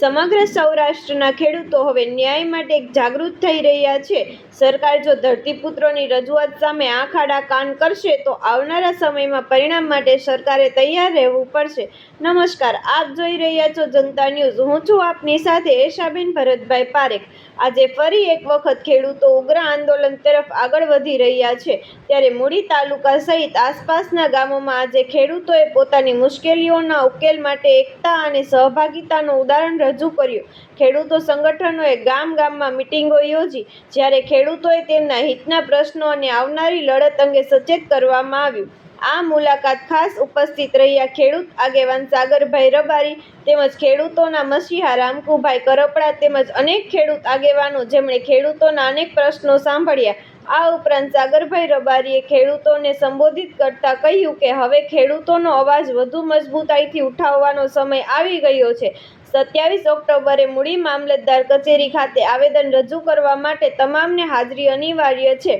સમગ્ર સૌરાષ્ટ્રના ખેડૂતો હવે ન્યાય માટે જાગૃત થઈ રહ્યા છે. સરકાર જો ધરતીપુત્રોની રજૂઆત સામે આંખ આડા કાન કરશે, તો આવનારા સમયમાં પરિણામ માટે સરકારે તૈયાર રહેવું પડશે. નમસ્કાર, આપ જોઈ રહ્યા છો જનતા ન્યૂઝ. હું છું આપની સાથે એશાબેન ભરતભાઈ પારેખ. આજે ફરી એક વખત ખેડૂતો ઉગ્ર આંદોલન તરફ આગળ વધી રહ્યા છે. ત્યારે મૂડી તાલુકા સહિત આસપાસના ગામોમાં આજે ખેડૂતોએ પોતાની મુશ્કેલીઓના ઉકેલ માટે એકતા અને સહભાગિતાનું ઉદાહરણ રજૂ કર્યું. ખેડૂતો સંગઠનોએ ગામ ગામમાં મિટિંગો યોજી, જ્યારે ખેડૂતોએ તેમના હિતના પ્રશ્નો અને આવનારી લડત અંગે સચેત કરવામાં આવ્યું. આ મુલાકાત ખાસ ઉપસ્થિત રહ્યા ખેડૂત આગેવાન સાગરભાઈ રબારી તેમજ ખેડૂતોના મસીહા રામકુભાઈ કરપડા તેમજ અનેક ખેડૂત આગેવાનો જેમણે ખેડૂતોના અનેક પ્રશ્નો સાંભળ્યા. આ ઉપરાંત સાગરભાઈ રબારીએ ખેડૂતોને સંબોધિત કરતા કહ્યું કે, હવે ખેડૂતોનો અવાજ વધુ મજબૂતાઈથી ઉઠાવવાનો સમય આવી ગયો છે. સત્યાવીસ ઓક્ટોબરે મૂડી મામલતદાર કચેરી ખાતે આવેદન રજૂ કરવા માટે તમામને હાજરી અનિવાર્ય છે.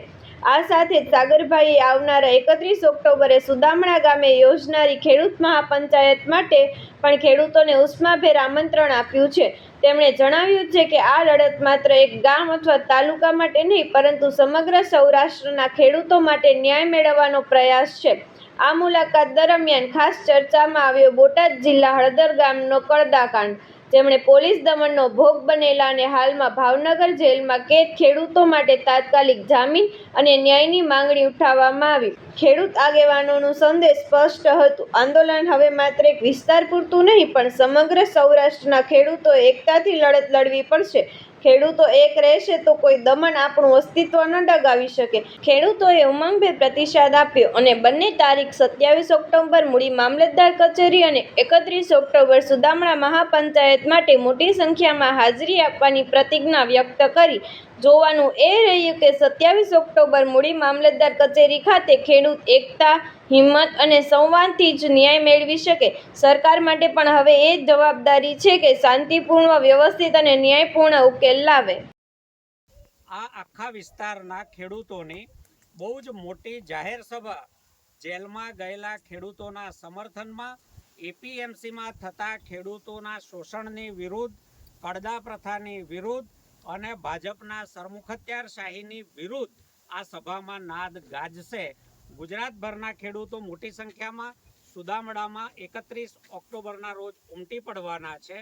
આ સાથે જ સાગરભાઈએ આવનારા એકત્રીસ ઓક્ટોબરે સુદામણા ગામે યોજનારી ખેડૂત મહાપંચાયત માટે પણ ખેડૂતોને ઉષ્માભેર આમંત્રણ આપ્યું છે. તેમણે જણાવ્યું છે કે આ લડત માત્ર એક ગામ અથવા તાલુકા માટે નહીં, પરંતુ સમગ્ર સૌરાષ્ટ્રના ખેડૂતો માટે ન્યાય મેળવવાનો પ્રયાસ છે. આ મુલાકાત દરમિયાન ખાસ ચર્ચામાં આવ્યો બોટાદ જિલ્લા હળદર ગામનો કડદાકાંડ. જેમણે પોલીસ દમનનો ભોગ બનેલા અને હાલમાં ભાવનગર જેલમાં કેદ ખેડૂતો માટે તાત્કાલિક જામીન અને ન્યાયની માંગણી ઉઠાવવામાં આવી. ખેડૂત આગેવાનોનું સંદેશ સ્પષ્ટ હતું. આંદોલન હવે માત્ર એક વિસ્તાર પૂરતું નહીં, પણ સમગ્ર સૌરાષ્ટ્રના ખેડૂતોએ એકતાથી લડત લડવી પડશે. ખેડૂતો એક રહેશે તો કોઈ દમન આપણું અસ્તિત્વ ન ડગાવી શકે. ખેડૂતોએ ઉમંગભેર પ્રતિસાદ આપ્યો અને બંને તારીખ સત્યાવીસ ઓક્ટોબર મૂડી મામલતદાર કચેરી અને એકત્રીસ ઓક્ટોબર સુદામણા મહાપંચાયત માટે મોટી સંખ્યામાં હાજરી આપવાની પ્રતિજ્ઞા વ્યક્ત કરી. જોવાનું એ રહ્યું કે સત્યાવીસ ઓક્ટોબર મૂડી મામલતદાર કચેરી ખાતે ખેડૂત એકતા, હિંમત અને સંવાદથી જ ન્યાય મેળવી શકે. સરકાર માટે પણ હવે એ જ જવાબદારી છે કે શાંતિપૂર્ણ, વ્યવસ્થિત અને ન્યાયપૂર્ણ ઉકેલ લાવે આ આખા વિસ્તારના ખેડૂતોની બહુ જ મોટી જાહેર સભા જેલમાં ગયેલા ખેડૂતોના સમર્થનમાં એપીએમસીમાં થતા ખેડૂતોના શોષણની વિરુદ્ધ, કડદા પ્રથાની વિરુદ્ધ અને ભાજપના સરમુખત્યારશાહીની વિરુદ્ધ આ સભામાં નાદ ગાજશે. ગુજરાતભરના ખેડૂતો મોટી સંખ્યામાં સુદામડામાં એકત્રીસ ઓક્ટોબરના રોજ ઉમટી પડવાના છે.